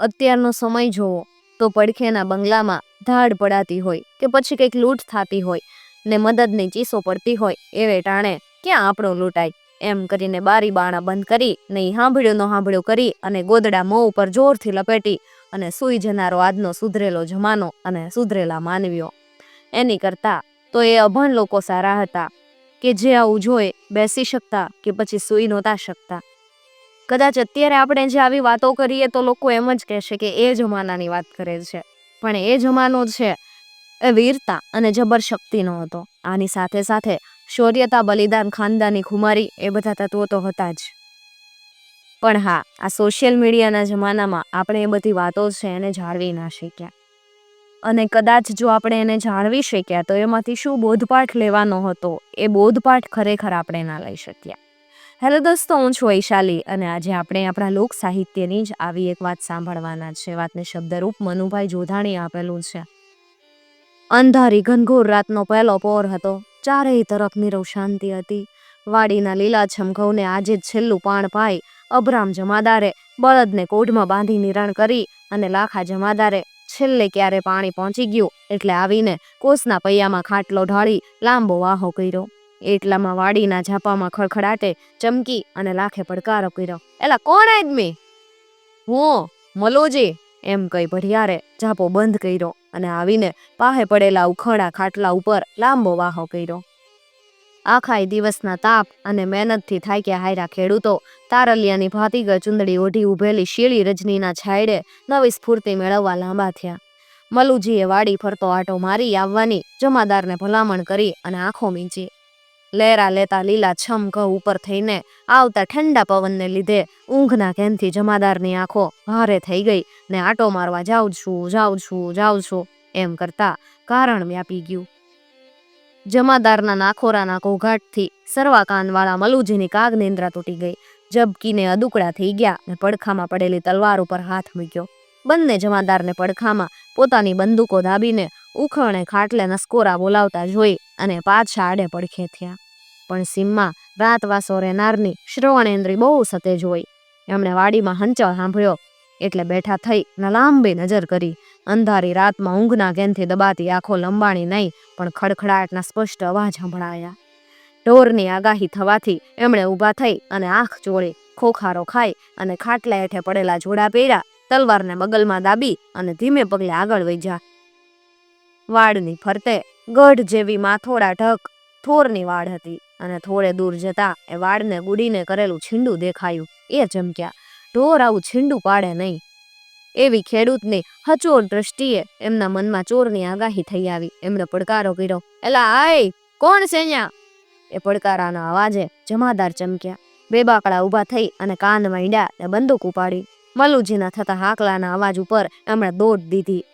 અત્યારનો સમય જોવો, તો પડખેના બંગલામાં ધાડ પડાતી હોય કે પછી કંઈક લૂંટ થતી હોય ને મદદની ચીસો પડતી હોય, એવે ટાણે ક્યાં આપણો લૂંટાય? એમ કરીને બારી બાણા બંધ કરી ને ઈ નો ન કરી અને ગોદડા મોં ઉપર જોરથી લપેટી અને સૂઈ જનારો આજનો સુધરેલો જમાનો અને સુધરેલા માનવીઓ. એની કરતાં તો એ અભણ લોકો સારા હતા, કે જે આવું જોઈ બેસી શકતા કે પછી સૂઈ નહોતા શકતા. કદાચ અત્યારે આપણે જે આવી વાતો કરીએ તો લોકો એમ જ કહેશે કે એ જમાનાની વાત કરે છે. પણ એ જમાનો છે એ વીરતા અને જબર શક્તિનો હતો. આની સાથે સાથે શૌર્યતા, બલિદાન, ખાનદાની ખુમારી એ બધા તત્વો તો હતા જ. પણ હા, આ સોશિયલ મીડિયાના જમાનામાં આપણે એ બધી વાતો છે એને જાળવી ના શક્યા. અને કદાચ જો આપણે એને જાળવી શક્યા તો એમાંથી શું બોધપાઠ લેવાનો હતો, એ બોધપાઠ ખરેખર આપણે ના લઈ શક્યા. હેલો દોસ્તો, હું છું વૈશાલી અને આજે આપણે આપણા લોક સાહિત્યની જ આવી એક વાત સાંભળવાના છે. વાતને શબ્દરૂપ મનુભાઈ જોધાણી આપેલું છે. અંધારી ઘનઘોર રાતનો પહેલો પોર હતો. ચારેય તરફ નીરવ શાંતિ હતી. વાડીના લીલાછમ ઘઉંને આજે જ છેલ્લું પાણ પાઈ અબરામ જમાદારે બળદને કોઢમાં બાંધી નિરાણ કરી અને લાખા જમાદારે છેલ્લે ક્યારે પાણી પહોંચી ગયું એટલે આવીને કોસના પૈયામાં ખાટલો ઢાળી લાંબો વાહો કર્યો. એટલામાં વાડીના ઝાપામાં ખડખડાટે ચમકી અને લાખે પડકારો કર્યો. એલા, કોણ આદમી હું, મલોજી, એમ કહી ભડિયારે ઝાપો બંધ કર્યો અને આવીને પાહે પડેલા ઉખડા ખાટલા ઉપર લાંબો વાહો કર્યો. આખાય દિવસના તાપ અને મહેનતથી થાક્યા હાયરા ખેડૂતો, તારલિયાની ભાતીગર ચુંદડી ઓઢી ઊભેલી શીળી રજનીના છાયડે નવી સ્ફૂર્તિ મેળવવા લાંબા થયા. મલુજીએ વાડી ફરતો આટો મારી આવવાની જમાદારને ભલામણ કરી અને આંખો મીંચી. લહેરા લેતા લીલા છમ ઉપર થઈને આવતા ઠંડા પવનને લીધે ઊંઘના કેનથી જમાદારની આંખો ભારે થઈ ગઈ ને આટો મારવા જાઉં છું જાઉં છું જાઉં છું એમ કરતા કારણ વ્યાપી ગયું. જમાદારના નાખોરાના ઘોઘાટથી સરવા કાનવાળા મલુજીની કાગ નિંદ્રા તૂટી ગઈ. જબકીને અદુકડા થઈ ગયા ને પડખામાં પડેલી તલવાર ઉપર હાથ મૂક્યો. બંને જમાદારને પડખામાં પોતાની બંદૂકો દાબીને ઉખણે ખાટલે નસકોરા બોલાવતા જોઈ અને પાછા આડે પડખે થયા પણ સીમમાં રાતવાસો રહેનારની શ્રવણેન્દ્રી બહુ સતેજ હોય. એમણે વાડીમાં હંચળ સાંભળ્યો, એટલે બેઠા થઈ ને લાંબી નજર કરી. અંધારી રાતમાં ઊંઘના કેનથી દબાતી આંખો લંબાણી નહીં, પણ ખડખડાટના સ્પષ્ટ અવાજ સંભળાયા. ઢોરની આગાહી થવાથી એમણે ઊભા થઈ અને આંખ ચોળી ખોખારો ખાઈ અને ખાટલા હેઠે પડેલા જોડા પહેર્યા, તલવારને બગલમાં દાબી અને ધીમે પગલે આગળ વહીજા વાડની ફરતે ગઢ જેવી માથોડા ઢક, થોરની વાડ હતી. અને થોડે દૂર જતા એ વાડને ગુડીને કરેલું છીંડું દેખાયું. એ ચમક્યા. ઢોર આવું છીંડું પાડે નહીં. એવી ખેડૂતની હચોર દ્રષ્ટિએ એમના મનમાં ચોરની આગાહી થઈ આવી. એમણે પડકારો કર્યો. એલા આય, કોણ છે અહીંયા એ પડકારાના અવાજે જમાદાર ચમક્યા. બે બાકડા ઊભા થઈ અને કાન માંડ્યા ને બંદૂક ઉપાડી. મલુજીના થતા હાકલાના અવાજ ઉપર એમણે દોડ દીધી.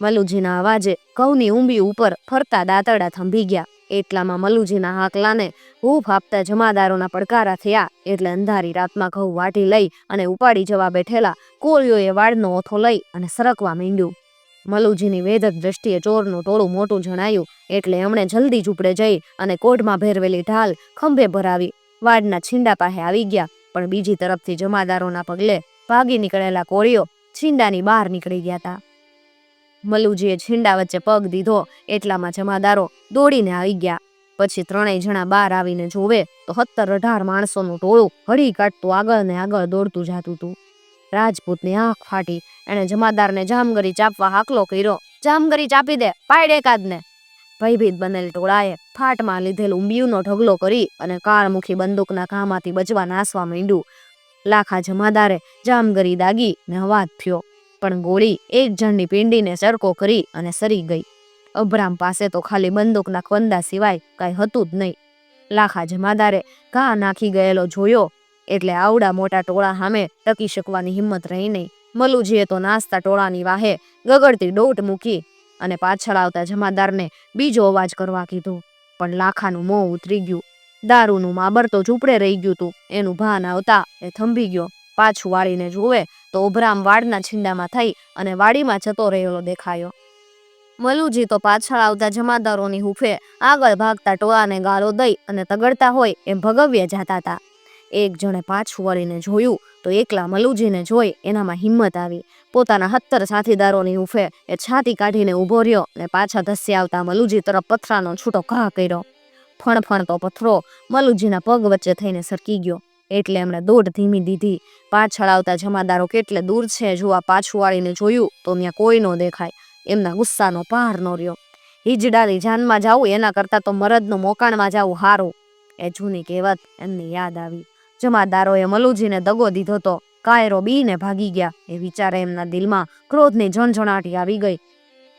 મલુજીના અવાજે ઘઉંની ઊંબી ઉપર ફરતા દાંતરડા થંભી ગયા. એટલામાં મલુજીના હાકલાને હૂફ આપતા જમાદારોના પડકારા થયા એટલે અંધારી રાતમાં ઘઉં વાટી લઈ અને ઉપાડી જવા બેઠેલા કોળીઓએ વાડનો ઓથો લઈ અને સરકવા માંડ્યું. મલુજીની વેધક દ્રષ્ટિએ ચોરનું ટોળું મોટું જણાયું એટલે એમણે જલ્દી ઝૂંપડે જઈ અને કોઢમાં ભેરવેલી ઢાલ ખંભે ભરાવી. વાડના છીંડા પાસે આવી ગયા, પણ બીજી તરફથી જમાદારોના પગલે ભાગી નીકળેલા કોળીઓ છીંડાની બહાર નીકળી ગયા હતા. મલુજીએ છીંડા વચ્ચે પગ દીધો, એટલામાં જમાદારો દોડીને આવી ગયા. પછી ત્રણેય જણા બહાર આવીને જોવે તો સત્તર અઢાર માણસોનું ટોળું હળી કાઢતું આગળ ને આગળ દોડતું જાતું હતું. રાજપૂતની આંખ ફાટી, એણે જમાદારને જામગરી ચાપવા હાકલો કર્યો, જામગરી ચાપી દે, પાડ એકાદને. ભયભીત બનેલ ટોળાએ ફાટમાં લીધેલ ઊંબિયુંનો ઢગલો કરી અને કાળમુખી બંદૂકના ઘામાંથી બચવા નાસવા માંડ્યું. લાખા જમાદારે જામગરી દાગી ને હવાજ થયો પણ ગોળી એક જણની પિંડીને સરકો કરી અને સરી ગઈ. અભરામ પાસે તો ખાલી બંદૂકના ખવંદા સિવાય કાંઈ હતું જ નહીં. લાખા જમાદારે ઘા નાખી ગયેલો જોયો એટલે આવડા મોટા ટોળા સામે ટકી શકવાની હિંમત રહી નહીં. મલુજીએ તો નાસ્તા ટોળાની વાહે ગગડતી ડોટ મૂકી અને પાછળ આવતા જમાદારને બીજો અવાજ કરવા કીધું, પણ લાખાનું મોં ઉતરી ગયું. દારૂનું માબર તો ઝૂંપડે રહી ગયું તું. એનું ભાન આવતા એ થંભી ગયો. પાછું વાળીને જુએ તો ઉભરામ વાડના છીંડામાં થઈ અને વાડીમાં જતો રહેલો દેખાયો. મલુજી તો પાછળ આવતા જમાદારોની હૂફે આગળ ભાગતા ટોળાને ગાળો દઈ અને તગડતા હોય એમ ભગવ્ય જાતા હતા એક જણે પાછું વળીને જોયું તો એકલા મલુજીને જોઈ એનામાં હિંમત આવી. પોતાના હત્તર સાથીદારોની ઉફે એ છાતી કાઢીને ઊભો રહ્યો ને પાછા ધસી આવતા મલુજી તરફ પથરાનો છૂટો ઘા કર્યો. ફણફણતો પથરો મલુજીના પગ વચ્ચે થઈને સરકી ગયો. એટલે એમણે દોઢ ધીમી દીધી. પાછળ આવતા જમાદારો કેટલે દૂર છે જોવા પાછું વાળીને જોયું તો ત્યાં કોઈ ન દેખાય. એમના ગુસ્સાનો પાર નો રહ્યો. હિજડાની જાનમાં જાવું, એના કરતાં તો મરદનું મોકાણમાં જાવું હારું. એ જૂની કહેવત એમને યાદ આવી. જમાદારોએ મલુજીને દગો દીધો તો કાયરો બીને ભાગી ગયા. એ વિચારે એમના દિલમાં ક્રોધની ઝણઝણાટી આવી ગઈ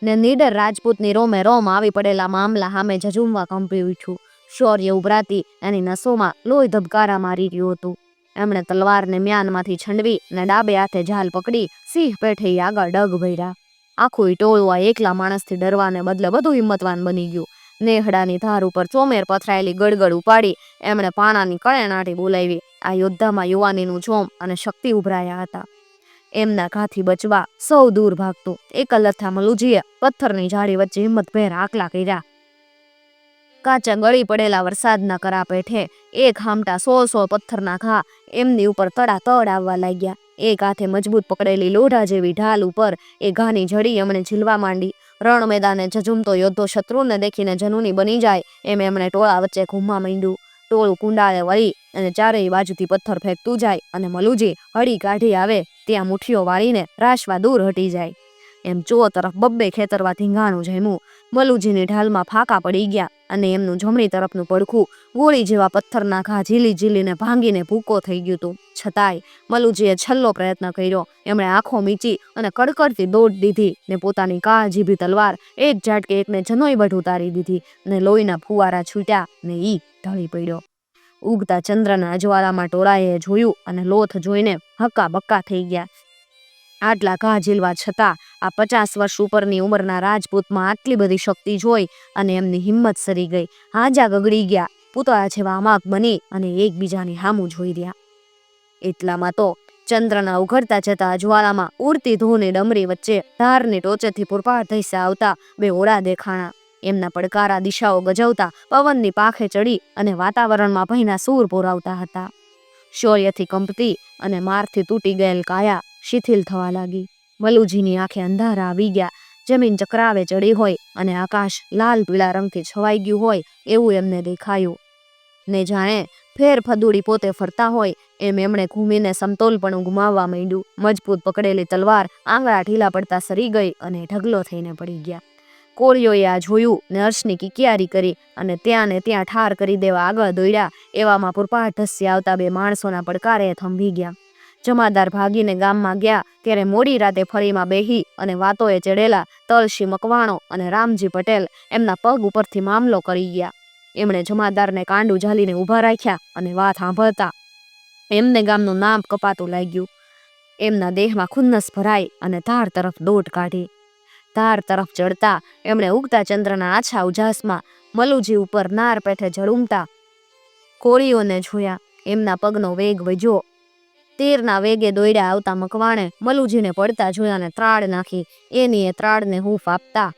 ને નીડર રાજપૂતની રોમે રોમ આવી પડેલા મામલા સામે ઝઝુમવા કંપી ઉઠ્યું. શૌર્ય ઉભરાતી એની નસોમાં લોહી ધબકારા મારી રહ્યું હતું. એમણે તલવારને મ્યાનમાંથી છંડવી ને ડાબે હાથે ઝાલ પકડી સિંહ પેઠે આગળ ડગ ભર્યા. આખું ટોળું આ એકલા માણસથી ડરવાને બદલે બધું હિંમતવાન બની ગયું. નેહડાની ધાર ઉપર ચોમેર પથરાયેલી ગડગડ ઉપાડી એમણે પાણાની કળે નાટી બોલાવી. આ યોદ્ધામાં યુવાનીનું જોમ અને શક્તિ ઉભરાયા હતા. એમના ઘાથી બચવા સૌ દૂર ભાગતું. એક લથ્થા મલુજીએ પથ્થરની જાળી વચ્ચે હિંમતભેર આકલા કર્યા. કાચા ગળી પડેલા વરસાદના કરા પેઠે એક હામટા સો સો પથ્થરના ઘા એમની ઉપર તડાતડ આવવા લાગ્યા. એક હાથે મજબૂત પકડેલી લોઢા જેવી ઢાલ ઉપર એ ઘાની જડી એમણે ઝીલવા માંડી. રણ મેદાને ઝઝુમતો યોદ્ધો શત્રુને દેખીને જનુની બની જાય એમ એમણે ટોળા વચ્ચે ઘૂમવા માંડ્યું. ટોળું કુંડાળે વળી અને ચારેય બાજુથી પથ્થર ફેંકતું જાય અને મલુજી હળી કાઢી આવે ત્યાં મુઠ્ઠીઓ વાળીને રાશવા દૂર હટી જાય. એમ ચો તરફ બબ્બે ખેતરવા ધીંગાણું જમ્યું. મલુજીની ઢાલમાં ફાંકા પડી ગયા અને એમનું જમણી તરફનું પડખું ગોળી જેવા પથ્થરના ઘા ઝીલી ઝીલીને ભાંગીને ભૂકો થઈ ગયું હતું. છતાંય મલુજીએ છેલ્લો પ્રયત્ન કર્યો. એમણે આંખો મીચી અને કડકડતી દોડ દીધી ને પોતાની કાળજીભી તલવાર એક ઝાટકે એકને જનોઈ વઢ ઉતારી દીધી ને લોહીના ફુવારા છૂટ્યા ને ઈ ઢળી પડ્યો. ઉગતા ચંદ્રના અજવાળામાં ટોળાએ જોયું અને લોથ જોઈને હક્કા બક્કા થઈ ગયા. આટલા ઘા ઝીલવા છતાં આ પચાસ વર્ષ ઉપરની ઉંમરના રાજપૂતમાં આટલી બધી શક્તિ જોઈ અને એમની હિંમત સરી ગઈ. હાજા ગગડી ગયા, પૂતળા જેવા અમાક બની અને એકબીજાની હામું જોઈ રહ્યા. એટલામાં તો ચંદ્રના ઉઘડતા જતા અજવાળામાં ઉડતી ધૂની ડમરી વચ્ચે ધારની ટોચેથી પુરપાર થઈસા આવતા બે ઓળા દેખાણા. એમના પડકારા દિશાઓ ગજવતા પવનની પાખે ચડી અને વાતાવરણમાં ભયના સૂર પુરાવતા હતા. શૌર્યથી કંપતી અને મારથી તૂટી ગયેલ કાયા શિથિલ થવા લાગી. મલુજીની આંખે અંધારા આવી ગયા. જમીન ચક્રાવે ચડી હોય અને આકાશ લાલ પીળા રંગથી છવાઈ ગયું હોય એવું એમને દેખાયું. ને જાણે ફેર ફદુડી પોતે ફરતા હોય એમ એમણે ઘૂમીને સમતોલપણું ગુમાવવા માંડ્યું. મજબૂત પકડેલી તલવાર આંગળા ઢીલા પડતા સરી ગઈ અને ઢગલો થઈને પડી ગયા. કોળીઓએ આ જોયું ને હર્ષની કિકિયારી કરી અને ત્યાં ને ત્યાં ઠાર કરી દેવા આગળ દોડ્યા. એવામાં પુરપાટ ધસી આવતા બે માણસોના પડકારે થંભી ગયા. જમાદાર ભાગીને ગામમાં ગયા ત્યારે મોડી રાતે ફળીમાં બેહી અને વાતોએ ચડેલા તલસી મકવાણો અને રામજી પટેલ એમના પગ ઉપરથી મામલો કરી ગયા. એમણે જમાદારને કાંડું ઝાલીને ઊભા રાખ્યા અને વાત સાંભળતા એમને ગામનું નામ કપાતું લાગ્યું. એમના દેહમાં ખુન્નસ ભરાઈ અને ધાર તરફ દોટ કાઢી. ધાર તરફ ચડતા એમણે ઉગતા ચંદ્રના આછા ઉજાસમાં મલુજી ઉપર નાર પેઠે ઝળુમતા કોળીઓને જોયા. એમના પગનો વેગ વધ્યો તીરના વેગે દોડ્યા આવતા મકવાણે મલુજીને પડતા જોયા ને ત્રાડ નાખી. એની એ ત્રાડને હૂંફ આપતા.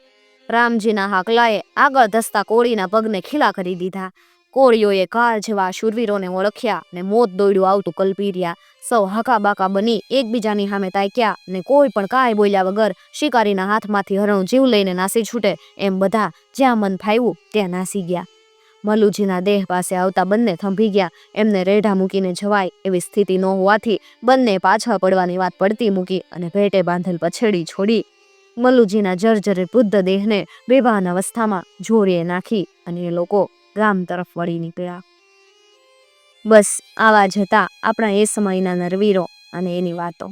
રામજીના હાકલાએ આગળ ધસતા કોળીના પગને ખીલા કરી દીધા. કોળીઓએ કાળ જેવા શૂરવીરોને ઓળખ્યા ને મોત દોડ્યું આવતું કલ્પીર્યા. સૌ હાકા બાકા બની એકબીજાની સામે તાક્યા ને કોઈ પણ કાંઈ બોલ્યા વગર શિકારીના હાથમાંથી હરણ જીવ લઈને નાસી છૂટે. એમ બધા જ્યાં મન ફાવ્યું ત્યાં નાસી ગયા. મલુજીના દેહ પાસે આવતા બંને થંભી ગયા. એમને રેઢા મૂકીને જવાય એવી સ્થિતિ ન હોવાથી બંને પાછા પડવાની વાત પડતી મૂકી અને ભેટે બાંધેલ પછેડી છોડી. મલુજીના જર્જરિત બુદ્ધ દેહને બેભાન અવસ્થામાં જોરીએ નાખી અને એ લોકો ગામ તરફ વળી નીકળ્યા. બસ, આવા જતા આપણા એ સમયના નરવીરો અને એની વાતો.